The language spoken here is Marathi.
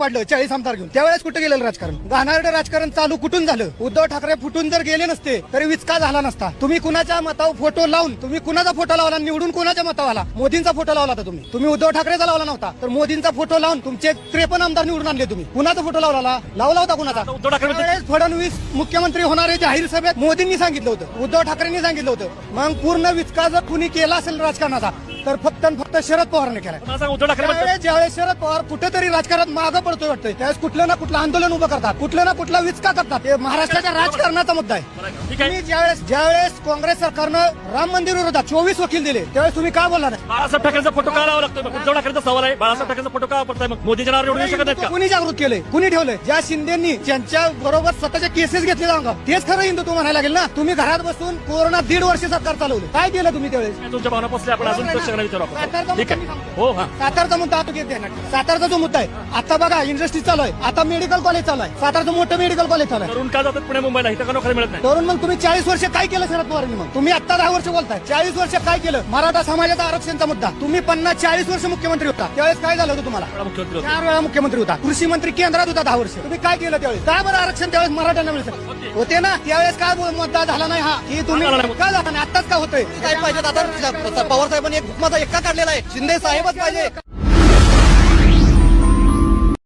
पाडलं चाळीस आमदार घेऊन. त्यावेळेस कुठे गेलेलं राजकारण? घाणारडे राजकारण चालू कुठून झालं? उद्धव ठाकरे फुटून जर गेले नसते तरी विचका झाला नसता. तुम्ही कुणाच्या मतावर फोटो लावून तुम्ही कुणाचा फोटो लावला निवडून कुणाच्या मतावर आला? मोदींचा फोटो लावला होता तुम्ही. तुम्ही उद्धव ठाकरेचा लावला नव्हता. तर मोदींचा फोटो लावून तुमचे त्रेपन्न आमदार निवडून आणले तुम्ही. कुणाचा फोटो लावला लावला होता कुणाचा? उद्धव ठाकरे फडणवीस मुख्यमंत्री होणार जाहीर सभेत मोदींनी सांगितलं होतं. उद्धव ठाकरेंनी सांगितलं होतं. मग पूर्ण विचका जर कुणी केला असेल राजकारणाचा तर फक्त आणि फक्त शरद पवारने केलाय. मला सांगा उद्धव ठाकरे म्हणतात त्यावेळेस ज्यावेळेस शरद पवार कुठेतरी राजकारणात मागं पडतोय वाटतंय त्यावेळेस कुठलं ना कुठलं आंदोलन उभं करतात कुठलं ना कुठला विचका करतात. हे महाराष्ट्राच्या राजकारणाचा मुद्दा आहे. ठीक आहे. तुम्ही ज्यावेळेस ज्यावेळेस काँग्रेस सरकारनं राम मंदिर विरोधात चोवीस वकील दिले त्यावेळेस तुम्ही काय बोलला नाही? बाळासाहेब ठाकरेंचा फोटो का लावा लागतोय मग? उद्धव ठाकरेंचा सवाल आहे. बाळासाहेब ठाकरेंचा फोटो का पडताय मग? मोदींच्या नावावर निवडून येऊ शकत नाहीत का? कुणी जागृत केलंय? कुणी ठेवलंय? ज्या शिंदेनी ज्यांच्या बरोबर स्वतःच्या केसेस घेतले जाऊन तेच खरं हिंदुत्व म्हणायला लागेल ना? तुम्ही घरात बसून कोरोना दीड वर्ष सरकार चालवलं काय केलं तुम्ही त्यावेळेस? तुमच्या भावना पोचल्या आपण अजून प्रश्न विचारू ठीक मुद्दा आहे. हो हा. सातारचा मुद्दा आता घेत आहे सातारचा जो मुद्दा आहे आता बघा इंडस्ट्री चालू आहे. आता मेडिकल कॉलेज चालू आहे. सातारचं मोठं मेडिकल कॉलेज चालू आहे. तरुण का जातात पुणे मुंबईला? इथं का नोकरी मिळत नाही? तरुण मग तुम्ही चाळीस वर्ष काय केलं शरद पवारांनी मग? तुम्ही आता दहा वर्ष बोलताय. चाळीस वर्ष काय केलं? मराठा समाजाचा आरक्षणचा मुद्दा. तुम्ही पन्नास चाळीस वर्ष मुख्यमंत्री होता. त्यावेळेस काय झालं होतं तुम्हाला? वेळा मुख्यमंत्री होते. चार वेळा मुख्यमंत्री होता. कृषी मंत्री केंद्रात होता दहा वर्ष. तुम्ही काय केलं त्यावेळेस? काय बरं आरक्षण त्यावेळेस मराठ्यांना मिळतं होते ना? त्यावेळेस काय बोल- मुद्दा झाला नाही हा? की तुम्ही का? काय झाला नाही? आताच का होतंय? काय पाहिजे आता पवार साहेबांनी एक माझा एकटा काढलेला आहे. शिंदे साहेबच पाहिजे.